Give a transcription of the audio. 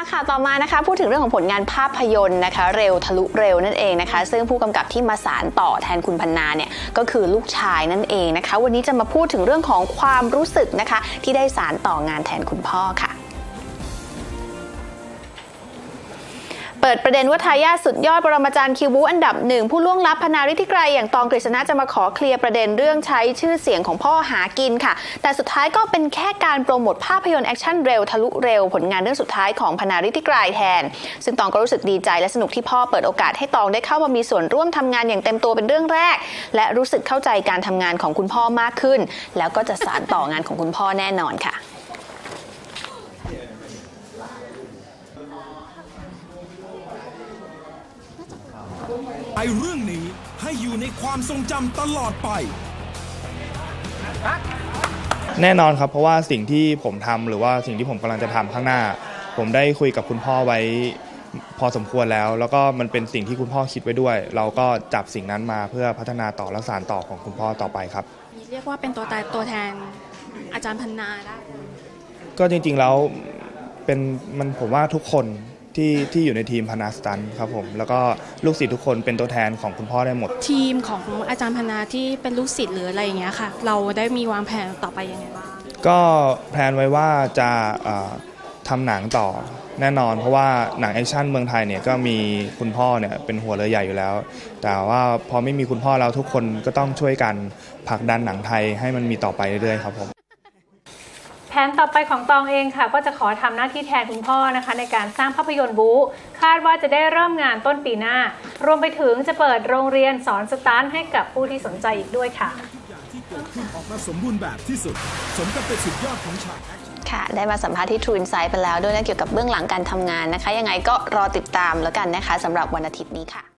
ละค่ะต่อมานะคะ พูดถึงเรื่องของผลงานภาพยนตร์นะคะ เร็วทะลุเร็วนั่นเองนะคะ ซึ่งผู้กำกับที่มาสารต่อแทนคุณพันนาเนี่ยก็คือลูกชายนั่นเองนะคะ วันนี้จะมาพูดถึงเรื่องของความรู้สึกนะคะ ที่ได้สารต่องานแทนคุณพ่อค่ะ เปิดประเด็นว่าทายาทสุดยอดปรมาจารย์คิวบูอันดับหนึ่งผู้ล่วงลับพนาริธิไกรอย่างตองกฤษณะจะมาขอเคลียร์ประเด็นเรื่องใช้ชื่อเสียงของพ่อหากินค่ะ แต่สุดท้ายก็เป็นแค่การโปรโมทภาพยนตร์แอคชั่นเร็วทะลุเร็วผลงานเรื่องสุดท้ายของพนาริธิไกรแทน ซึ่งตองก็รู้สึกดีใจและสนุกที่พ่อเปิดโอกาสให้ตองได้เข้ามามีส่วนร่วมทำงานอย่างเต็มตัวเป็นเรื่องแรก และรู้สึกเข้าใจการทำงานของคุณพ่อมากขึ้น แล้วก็จะสานต่องานของคุณพ่อแน่นอนค่ะ เรื่องนี้ให้อยู่ในความทรงจำตลอดไป แน่นอนครับเพราะว่าสิ่งที่ผมทำหรือว่าสิ่งที่ผมกำลังจะทำข้างหน้า ผมได้คุยกับคุณพ่อไว้พอสมควรแล้ว แล้วก็มันเป็นสิ่งที่คุณพ่อคิดไว้ด้วย เราก็จับสิ่งนั้นมาเพื่อพัฒนาต่อและสานต่อของคุณพ่อต่อไปครับเรียกว่าเป็นตัวตายตัวแทนอาจารย์พันนาได้ ก็จริงๆแล้วเป็นมันผมว่าทุกคน ที่ที่อยู่ในทีมพนาสตันครับผม แล้วก็ลูกศิษย์ทุกคนเป็นตัวแทนของคุณพ่อได้หมด ทีมของอาจารย์พันนาที่เป็นลูกศิษย์หรืออะไรอย่างเงี้ยค่ะ เราได้มีวางแผนต่อไปยังไงบ้างก็แพลนไว้ว่าจะเอ่อทำหนังต่อแน่นอน เพราะว่าหนังแอคชั่นเมืองไทยเนี่ยก็มีคุณพ่อเนี่ยเป็นหัวเรือใหญ่อยู่แล้ว แต่ว่าพอไม่มีคุณพ่อแล้วทุกคนก็ต้องช่วยกันผลักดันหนังไทยให้มันมีต่อไปเรื่อยๆครับผม แผนต่อไปของตองเองค่ะ ก็จะขอทำหน้าที่แทนคุณพ่อนะคะ ในการสร้างภาพยนตร์บู๊คาดว่าจะได้เริ่มงานต้นปีหน้า รวมไปถึงจะเปิดโรงเรียนสอนสตาร์ทให้กับผู้ที่สนใจอีกด้วยค่ะที่เกิดขึ้นออกมาสมบูรณ์แบบที่สุด สมกับเป็นสุดยอดของฉากแอคชั่นค่ะ ได้มาสัมภาษณ์ที่ True Insight ไปแล้วด้วยนะเกี่ยวกับเบื้องหลังการทำงานนะคะ ยังไงก็รอติดตามแล้วกันนะคะสำหรับวันอาทิตย์นี้ค่ะ